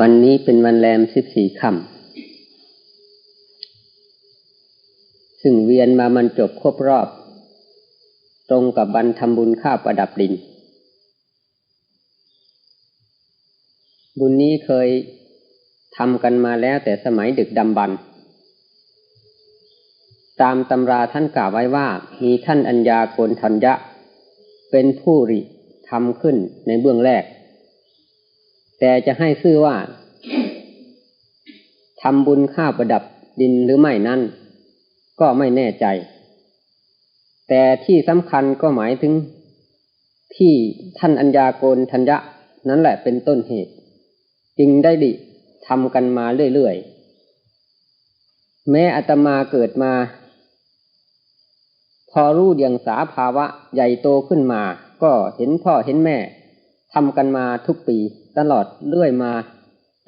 วันนี้เป็นวันแรมสิบสี่ค่ำซึ่งเวียนมามันจบครบรอบ ตรงกับวันทำบุญข้าประดับดิน บุญนี้เคยทำกันมาแล้วแต่สมัยดึกดำบรรตามตำราท่านกล่าวไว้ว่า มีท่านอัญญาโกนทัญญะ เป็นผู้ริทำขึ้นในเบื้องแรก แต่จะให้ชื่อว่าทำบุญข้าวประดับดินหรือไม่นั่นก็ไม่แน่ใจ แต่ที่สำคัญก็หมายถึง ที่ท่านอัญญาโกนทัญญะ นั้นแหละเป็นต้นเหตุ จึงได้ดิทำกันมาเรื่อยๆ แม้อัตมาเกิดมา พอรู้เดียงสาภาวะใหญ่โตขึ้นมา ก็เห็นพ่อเห็นแม่ ทำกันมาทุกปีตลอดเรื่อยมา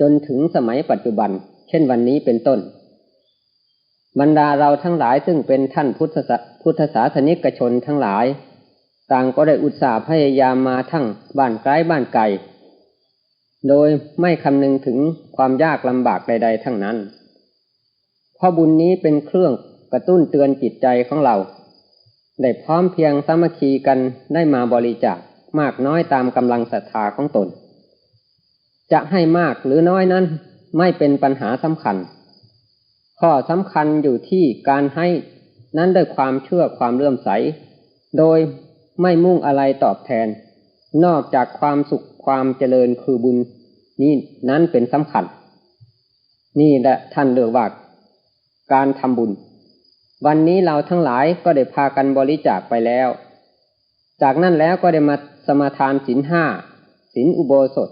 จนถึงสมัยปัจจุบัน เช่นวันนี้เป็นต้น บรรดาเราทั้งหลายซึ่งเป็นท่านพุทธพุทธศาสนิกชนทั้งหลาย ต่างก็ได้อุตส่าห์พยายามมาทั้งบ้านไกลบ้านไกลโดยไม่คำนึงถึงความยากลำบากใด ๆ ทั้งนั้นเพราะบุญนี้เป็นเครื่องกระตุ้นเตือนจิตใจของเรา ได้พร้อมเพียงสามัคคีกันได้มาบริจาค มากน้อยตามกำลังศรัทธาของตน จะให้มากหรือน้อยนั้นไม่เป็นปัญหาสำคัญ ข้อสำคัญอยู่ที่การให้นั้นด้วยความเชื่อความเลื่อมใส โดยไม่มุ่งอะไรตอบแทน นอกจากความสุขความเจริญคือบุญนี่นั้นเป็นสำคัญ นี่แหละท่านเลือกว่าการทำบุญ วันนี้เราทั้งหลายก็ได้พากันบริจาคไปแล้ว จากนั้นแล้วก็ได้มา สมาทานศีลห้าศีลอุโบสถ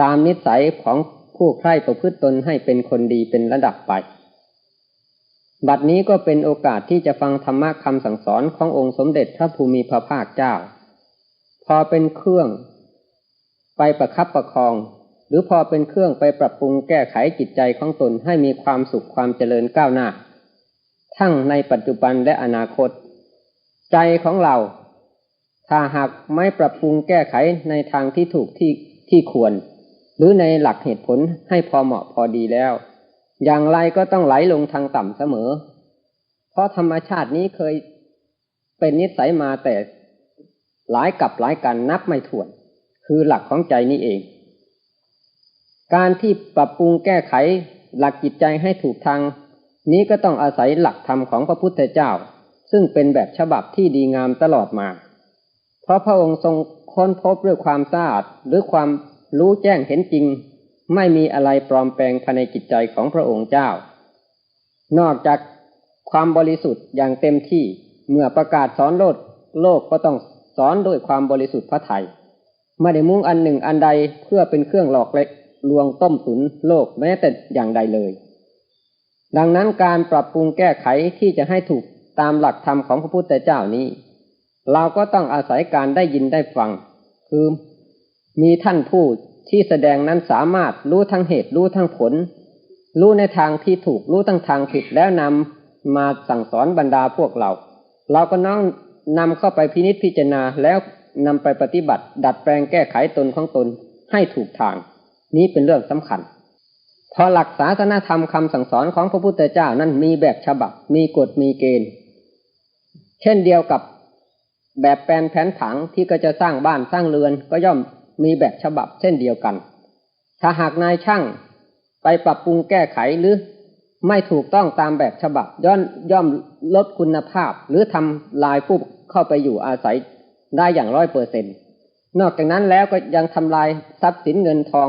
ตามนิสัยของผู้ใคร่ประพฤติตนให้เป็นคนดีเป็นระดับไป บัดนี้ก็เป็นโอกาสที่จะฟังธรรมะคำสั่งสอนขององค์สมเด็จพระภูมิพระภาคเจ้า พอเป็นเครื่อง ไปประคับประคอง หรือพอเป็นเครื่องไปปรับปรุงแก้ไขจิตใจของตนให้มีความสุขความเจริญก้าวหน้า ทั้งในปัจจุบันและอนาคต ใจของเรา ถ้าหากไม่ปรับปรุงแก้ไขในทางที่ถูกที่ที่ควร หรือในหลักเหตุผลให้พอเหมาะพอดีแล้ว อย่างไรก็ต้องไหลลงทางต่ำเสมอ เพราะธรรมชาตินี้เคยเป็นนิสัยมาแต่หลายกับหลายกันนับไม่ถ้วน คือหลักของใจนี้เอง การที่ปรับปรุงแก้ไขหลักจิตใจให้ถูกทาง นี้ก็ต้องอาศัยหลักธรรมของพระพุทธเจ้า ซึ่งเป็นแบบฉบับที่ดีงามตลอดมา เพราะพระองค์ทรงค้นพบด้วยความสะอาดหรือความรู้แจ้งเห็นจริง ไม่มีอะไรปลอมแปลงภายในจิตใจของพระองค์เจ้า นอกจากความบริสุทธิ์อย่างเต็มที่เมื่อประกาศสอนโลกโลกก็ต้องสอนด้วยความบริสุทธิ์พระไทยไม่ได้มุ่งอันหนึ่งอันใดเพื่อเป็นเครื่องหลอกเล็กลวงต้มตุนโลกแม้แต่อย่างใดเลย ดังนั้นการปรับปรุงแก้ไขที่จะให้ถูกตามหลักธรรมของพระพุทธเจ้านี้ เราก็ต้องอาศัยการได้ยินได้ฟัง คือมีท่านผู้ที่แสดงนั้นสามารถรู้ทั้งเหตุรู้ทั้งผล รู้ในทางที่ถูกรู้ทั้งทางผิดแล้วนำมาสั่งสอนบรรดาพวกเรา เราก็น้องนำเข้าไปพินิจพิจารณาแล้วนำไปปฏิบัติ ดัดแปลงแก้ไขตนของตนให้ถูกทาง นี้เป็นเรื่องสำคัญ พอหลักศาสนาธรรมคำสั่งสอนของพระพุทธเจ้านั้นมีแบบฉบับ มีกฎมีเกณฑ์ เช่นเดียวกับ แบบแปลนแผนผังที่ก็จะสร้างบ้านสร้างเรือนก็ย่อมมีแบบฉบับเช่นเดียวกัน ถ้าหากนายช่างไปปรับปรุงแก้ไขหรือไม่ถูกต้องตามแบบฉบับย่อมย่อมลดคุณภาพ หรือทำลายผู้เข้าไปอยู่อาศัยได้อย่างร้อยเปอร์เซ็นนอกจากนั้นแล้วก็ยังทำลายทรัพย์สินเงินทอง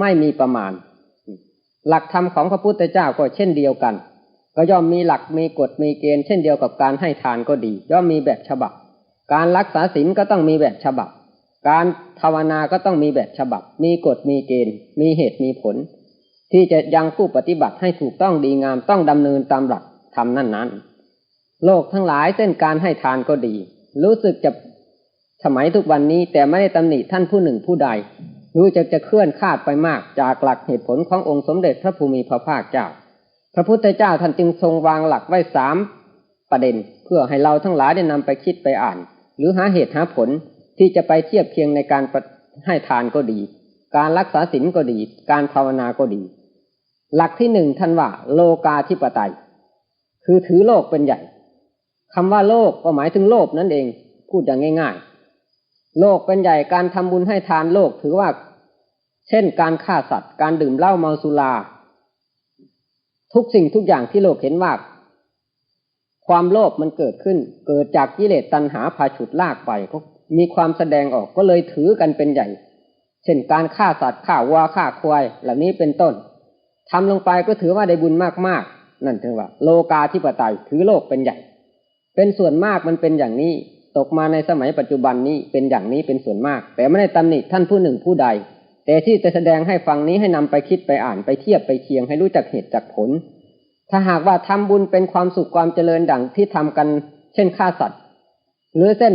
ไม่มีประมาณ หลักธรรมของพระพุทธเจ้าก็เช่นเดียวกัน ก็ย่อมมีหลักมีกฎมีเกณฑ์เช่นเดียวกับการให้ทานก็ดี ย่อมมีแบบฉบับ การรักษาศีลก็ต้องมีแบบฉบับ การภาวนาก็ต้องมีแบบฉบับ มีกฎมีเกณฑ์ มีเหตุมีผล ที่จะยังผู้ปฏิบัติให้ถูกต้องดีงามต้องดำเนินตามหลักธรรมนั้นนั้นโลกทั้งหลายเส้นการให้ทานก็ดี รู้สึกจะสมัยทุกวันนี้แต่ไม่ได้ตำหนิท่านผู้หนึ่งผู้ใด รู้จะจะเคลื่อนคาดไปมากจากหลักเหตุผลขององค์สมเด็จพระภูมิพระภาคเจ้า พระพุทธเจ้าท่านจึงทรงวางหลักไว้สามประเด็น เพื่อให้เราทั้งหลายได้นำไปคิดไปอ่าน หรือหาเหตุหาผลที่จะไปเทียบเคียงในการให้ทานก็ดี การรักษาศีลก็ดี การภาวนาก็ดี หลักที่หนึ่งท่านว่าโลกาธิปไตย คือถือโลกเป็นใหญ่คำว่าโลกก็หมายถึงโลกนั่นเองพูดอย่างง่าย ๆ โลกเป็นใหญ่การทำบุญให้ทานโลกถือว่า เช่น การฆ่าสัตว์ การดื่มเหล้าเมาสุรา ทุกสิ่งทุกอย่างที่โลกเห็นว่า ความโลภมันเกิดขึ้น เกิดจากกิเลสตัณหาพาฉุดลากไปก็มีความแสดงออกก็เลยถือกันเป็นใหญ่ เช่นการฆ่าสัตว์ฆ่าวัวฆ่าควายเหล่านี้เป็นต้นทำลงไปก็ถือว่าได้บุญมากๆ นั่นถึงว่า โลกาธิปไตยถือโลกเป็นใหญ่ เป็นส่วนมากมันเป็นอย่างนี้ ตกมาในสมัยปัจจุบันนี้เป็นอย่างนี้เป็นส่วนมาก แต่ไม่ได้ตำหนิท่านผู้หนึ่งผู้ใด แต่ที่จะแสดงให้ฟังนี้ให้นำไปคิดไปอ่านไปเทียบไปเคียงให้รู้จักเหตุจักผล ถ้าหากว่าทำบุญเป็นความสุขความเจริญดังที่ทำกัน เช่นฆ่าสัตว์ หรือเส้น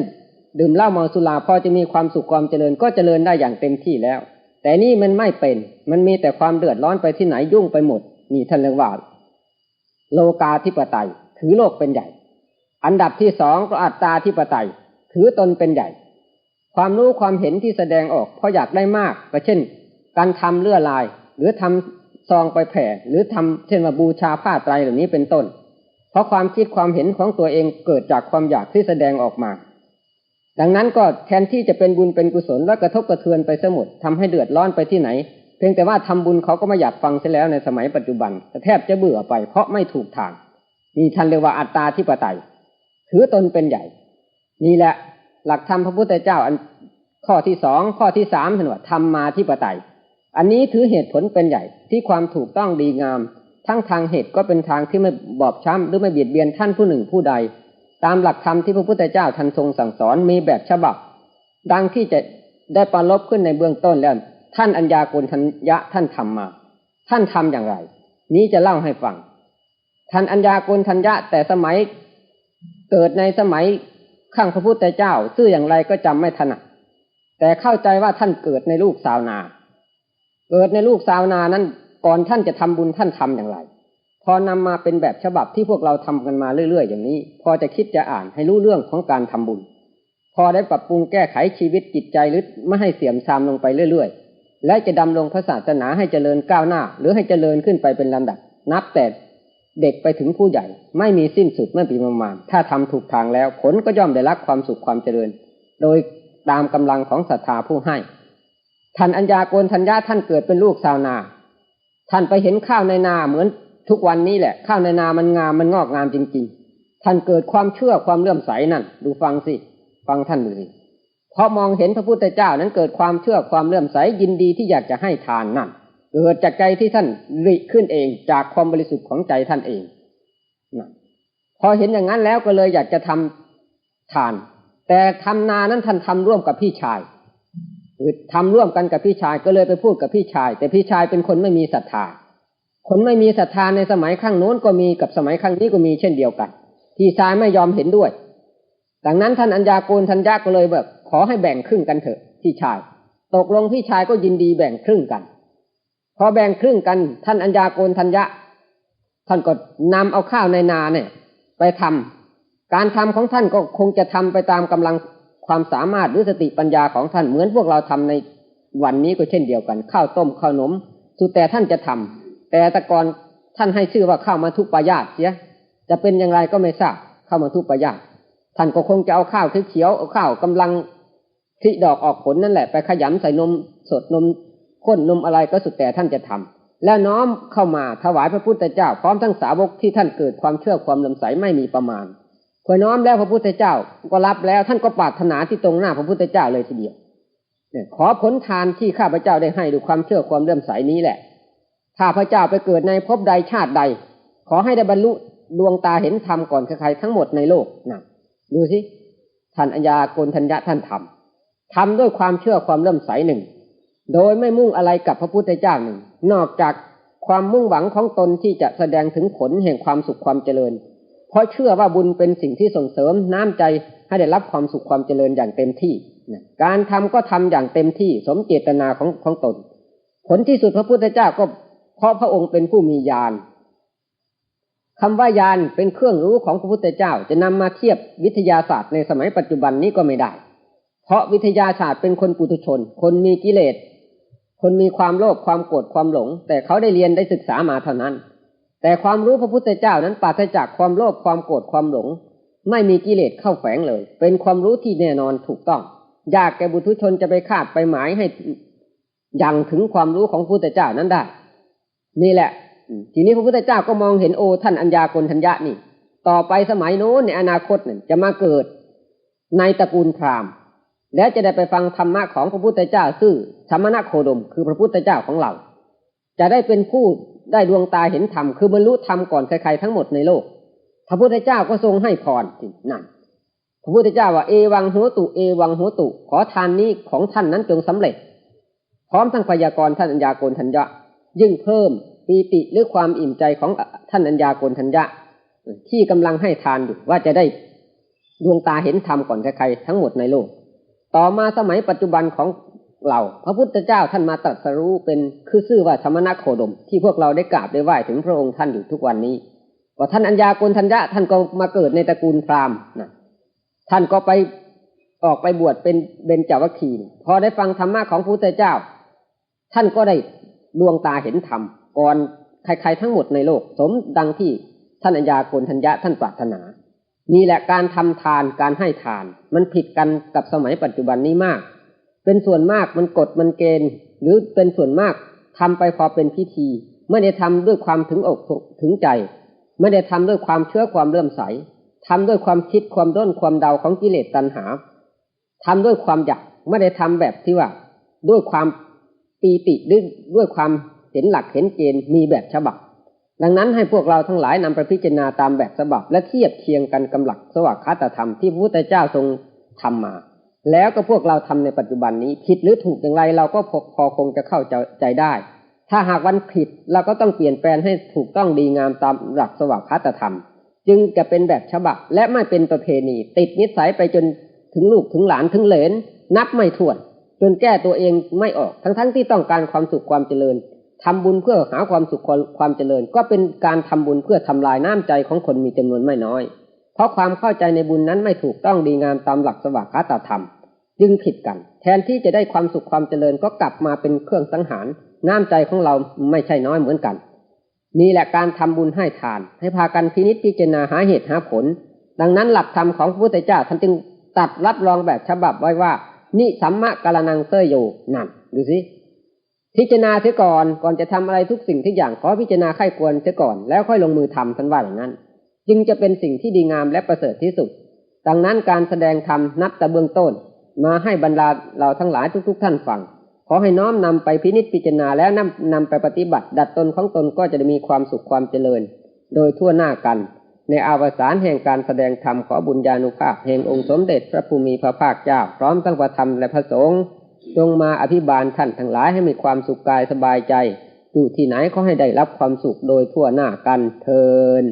ดื่มเหล้าเมาสุราพอจะมีความสุขความเจริญก็เจริญได้อย่างเต็มที่แล้ว แต่นี่มันไม่เป็น มันมีแต่ความเดือดร้อนไปที่ไหนยุ่งไปหมดนี่ท่านเรียกว่าโลกาธิปไตย ถือโลกเป็นใหญ่ อันดับที่สองก็อัตตาธิปไตย ถือตนเป็นใหญ่ ความรู้ความเห็นที่แสดงออกเพราะอยากได้มากก็เช่น การทำเลื่อลาย หรือทำ ซองไปแผ่ หรือทำเช่นว่าบูชาผ้าไตรเหล่านี้เป็นต้น เพราะความคิดความเห็นของตัวเองเกิดจากความอยากที่แสดงออกมา ดังนั้นก็แทนที่จะเป็นบุญเป็นกุศลแล้วกระทบกระเทือนไปสมุดทำให้เดือดร้อนไปที่ไหน เพียงแต่ว่าทำบุญเขาก็ไม่อยากฟังเสียแล้วในสมัยปัจจุบันแทบจะเบื่อไปเพราะไม่ถูกทางนี่ท่านเรียกว่าอัตตาที่ปไตยถือตนเป็นใหญ่ นี่แหละหลักธรรมพระพุทธเจ้าอันข้อที่สองข้อที่สามท่านว่าธรรมมาที่ปไตย อันนี้ถือเหตุผลเป็นใหญ่ที่ความถูกต้องดีงาม ทั้งทางเหตุก็เป็นทางที่ไม่บอบช้ำหรือไม่เบียดเบียนท่านผู้หนึ่งผู้ใด ตามหลักธรรมที่พระพุทธเจ้าท่านทรงสั่งสอนมีแบบฉบับ ดังที่จะได้ปรลบขึ้นในเบื้องต้นแล้วท่านอัญญากุลทัญญะท่านทำมา ท่านทำอย่างไร นี้จะเล่าให้ฟังท่านอัญญากุลทัญญะแต่สมัยเกิดในสมัยข้างพระพุทธเจ้า ซื่ออย่างไรก็จำไม่ถนัดแต่เข้าใจว่าท่านเกิดในลูกสาวนา เกิดในลูกสาวนานั้นก่อนท่านจะทำบุญท่านทำอย่างไร พอนำมาเป็นแบบฉบับที่พวกเราทำกันมาเรื่อยๆ อย่างนี้ พอจะคิดจะอ่านให้รู้เรื่องของการทำบุญ พอได้ปรับปรุงแก้ไขชีวิตจิตใจหรือไม่ให้เสื่อมทรามลงไปเรื่อยๆ และจะดำรงพระศาสนาให้เจริญก้าวหน้า หรือให้เจริญขึ้นไปเป็นลำดับ นับแต่เด็กไปถึงผู้ใหญ่ ไม่มีสิ้นสุดไม่ปีประมาณ ถ้าทำถูกทางแล้วผลก็ย่อมได้รับความสุขความเจริญ โดยตามกำลังของศรัทธาผู้ให้ ท่านอัญญาโกนทัญญาท่านเกิดเป็นลูกชาวนา ท่านไปเห็นข้าวในนาเหมือนทุกวันนี้แหละ ข้าวในนามันงามมันงอกงามจริง ๆ ท่านเกิดความเชื่อความเลื่อมใสนั่น ดูฟังสิ ฟังท่านดูสิเพราะมองเห็นพระพุทธเจ้านั้นเกิดความเชื่อความเลื่อมใสยินดีที่อยากจะให้ทานนั่นเกิดจากใจที่ท่านริขึ้นเองจากความบริสุทธิ์ของใจท่านเองนะพอเห็นอย่างนั้นแล้วก็เลยอยากจะทำทาน แต่ทำนานั้นท่านทำร่วมกับพี่ชาย ทำร่วมกันกับพี่ชายก็เลยไปพูดกับพี่ชาย แต่พี่ชายเป็นคนไม่มีศรัทธาคนไม่มีศรัทธาในสมัยข้างโน้นก็มีกับสมัยข้างนี้ก็มีเช่นเดียวกัน พี่ชายไม่ยอมเห็นด้วย ดังนั้นท่านอัญญาโกนทัญญาก็เลยแบบ ขอให้แบ่งครึ่งกันเถอะพี่ชาย ตกลงพี่ชายก็ยินดีแบ่งครึ่งกัน พอแบ่งครึ่งกัน ท่านอัญญาโกนทัญญะ ท่านก็นำเอาข้าวในนาเนี่ย ไปทำการทำของท่านก็คงจะทำไปตามกำลัง ความสามารถหรือสติปัญญาของท่านเหมือนพวกเราทำในวันนี้ก็เช่นเดียวกัน ข้าวต้มข้าวนมสุดแต่ท่านจะทำแต่ต่ก่อนท่านให้ชื่อว่าข้าวมาทุปายาตเสียจะเป็นอย่างไรก็ไม่ทราบข้าวมาทุปายาตท่านก็คงจะเอาข้าวเขียวเอาข้าวกำลังที่ดอกออกผลนั่นแหละไปขยำใส่นมสดนมข้นนมอะไรก็สุดแต่ท่านจะทำแล้วน้อมเข้ามาถวายพระพุทธเจ้าพร้อมทั้งสาวกที่ท่านเกิดความเชื่อความลำใสไม่มีประมาณ พอน้อมแล้วพระพุทธเจ้าก็รับแล้ว ท่านก็ปรารถนาที่ตรงหน้าพระพุทธเจ้าเลยทีเดียวเนี่ยขอผลทานที่ข้าพเจ้าได้ให้ด้วยความเชื่อความเลื่อมใสนี้แหละข้าพระเจ้าไปเกิดในภพใดชาติใด ขอให้ได้บรรลุดวงตาเห็นธรรมก่อนใครๆทั้งหมดในโลกนะดูสิท่านอัญญาโกนทัญญะท่านทำทำด้วยความเชื่อความเริ่อมใสหนึ่ง โดยไม่มุ่งอะไรกับพระพุทธเจ้าหนึ่ง นอกจากความมุ่งหวังของตนที่จะแสดงถึงผลแห่งความสุขความเจริญ เพราะเชื่อว่าบุญเป็นสิ่งที่ส่งเสริมน้ำใจให้ได้รับความสุขความเจริญอย่างเต็มที่การทำก็ทำอย่างเต็มที่สมเจตนาของของตน ผลที่สุดพระพุทธเจ้าก็เพราะพระองค์เป็นผู้มีญาณคำว่าญาณเป็นเครื่องรู้ของพระพุทธเจ้า จะนำมาเทียบวิทยาศาสตร์ในสมัยปัจจุบันนี้ก็ไม่ได้ เพราะวิทยาศาสตร์เป็นคนปุถุชน คนมีกิเลส คนมีความโลภความโกรธความหลง แต่เขาได้เรียนได้ศึกษามาเท่านั้น แต่ความรู้พระพุทธเจ้านั้นปราศจากความโลภความโกรธความหลง ไม่มีกิเลสเข้าแฝงเลย เป็นความรู้ที่แน่นอนถูกต้อง ยากแก่บุตุชนจะไปคาดไปหมายให้ยังถึงความรู้ของพระพุทธเจ้านั้นได้ นี่แหละ ทีนี้พระพุทธเจ้าก็มองเห็นโอท่านอัญญากลทัญญะนี่ ต่อไปสมัยโน้นในอนาคตเนี่ยจะมาเกิดในตระกูลพราหมณ์ และจะได้ไปฟังธรรมะของพระพุทธเจ้าซื่อธรรมนาโคดม คือพระพุทธเจ้าของเรา จะได้เป็นผู้ ได้ดวงตาเห็นธรรมคือบรรลุธรรมก่อนใครๆทั้งหมดในโลก พระพุทธเจ้าก็ทรงให้พรนั่นพระพุทธเจ้าว่าเอวังหัวตุเอวังหัวตุ ขอทานนี้ของท่านนั้นจงสำเร็จ พร้อมทั้งพยากรท่านอัญญาโกณทัญญะ ยิ่งเพิ่มปีติหรือความอิ่มใจของท่านอัญญาโกณทัญญะ ที่กำลังให้ทานอยู่ว่าจะได้ดวงตาเห็นธรรมก่อนใครๆทั้งหมดในโลก ต่อมาสมัยปัจจุบันของ เรา พระพุทธเจ้าท่านมาตรัสรู้เป็นคือชื่อว่าธรรมนัโคดม ที่พวกเราได้กราบได้ไหว้ถึงพระองค์ท่านอยู่ทุกวันนี้ว่าท่านอัญญาโกณทัญญะท่านก็มาเกิดในตระกูลพราหมณ์นะท่านก็ไปออกไปบวชเป็นเบญจวัคคีย์พอได้ฟังธรรมะของพระพุทธเจ้า ท่านก็ได้ดวงตาเห็นธรรมก่อนใครๆทั้งหมดในโลก สมดังที่ท่านอัญญาโกณทัญญะท่านปรารถนานี่แหละการทำทานการให้ทาน มันผิดกันกับสมัยปัจจุบันนี้มาก เป็นส่วนมากมันกฎมันเกณฑ์ หรือเป็นส่วนมากทำไปพอเป็นพิธี ไม่ได้ทำด้วยความถึงอกถึงใจ ไม่ได้ทำด้วยความเชื่อความเลื่อมใสทำด้วยความคิดความด้นความเดาของกิเลสตัณหาทำด้วยความอยากไม่ได้ทำแบบที่ว่า ด้วยความปีติด้วยด้วยความเห็นหลักเห็นเกณฑ์มีแบบฉบับ ดังนั้นให้พวกเราทั้งหลายนำไปพิจารณาตามแบบฉบับ และเทียบเคียงกันกำหลักสวัสดิธรรมที่พระพุทธเจ้าทรงทำมา แล้วก็พวกเราทำในปัจจุบันนี้ผิดหรือถูกอย่างไรเราก็พอคงจะเข้าใจได้ ถ้าหากวันผิดเราก็ต้องเปลี่ยนแปลงให้ถูกต้องดีงามตามหลักสวัสดิธรรม จึงจะเป็นแบบฉบับและไม่เป็นประเพณี ติดนิสัยไปจนถึงลูกถึงหลานถึงเหลน นับไม่ถ้วน จนแก้ตัวเองไม่ออกทั้งๆทที่ต้องการความสุขความเจริญทำบุญเพื่อหาความสุขความเจริญ ก็เป็นการทำบุญเพื่อทำลายน้ำใจของคนมีจำนวนไม่น้อย เพราะความเข้าใจในบุญนั้นไม่ถูกต้องดีงามตามหลักสวากขาตธรรม จึงผิดกัน แทนที่จะได้ความสุขความเจริญก็กลับมาเป็นเครื่องสังหาร น้ำใจของเราไม่ใช่น้อยเหมือนกัน นี่แหละการทำบุญให้ทาน ให้พากันพินิจพิจารณาหาเหตุหาผล ดังนั้นหลักธรรมของพระพุทธเจ้าท่านจึงตัดรับรองแบบฉบับไว้ว่า นิสัมมะกาลนังเตยโยนั่นดูสิพิจารณาเสียก่อนก่อนจะทำอะไรทุกสิ่งทุกอย่างขอพิจารณาไข้ควรเสียก่อนแล้วค่อยลงมือทำท่านว่าอย่างนั้น จึงจะเป็นสิ่งที่ดีงามและประเสริฐที่สุด ดังนั้นการแสดงธรรมนับแต่เบื้องต้น มาให้บรรดาเราทั้งหลายทุกๆท่านฟัง ขอให้น้อมนำไปพินิจพิจารณาแล้วนำนำไปปฏิบัติ ดัดตนของตนก็จะได้มีความสุขความเจริญ โดยทั่วหน้ากัน ในอาวสานแห่งการแสดงธรรมขอบุญญาณุภาพแห่งองค์สมเด็จพระภูมิพระภาคเจ้าพร้อมทั้งพระธรรมและพระสงฆ์จงมาอภิบาลท่านทั้งหลายให้มีความสุขกายสบายใจ อยู่ที่ไหนก็ให้ได้รับความสุขโดยทั่วหน้ากันเทิน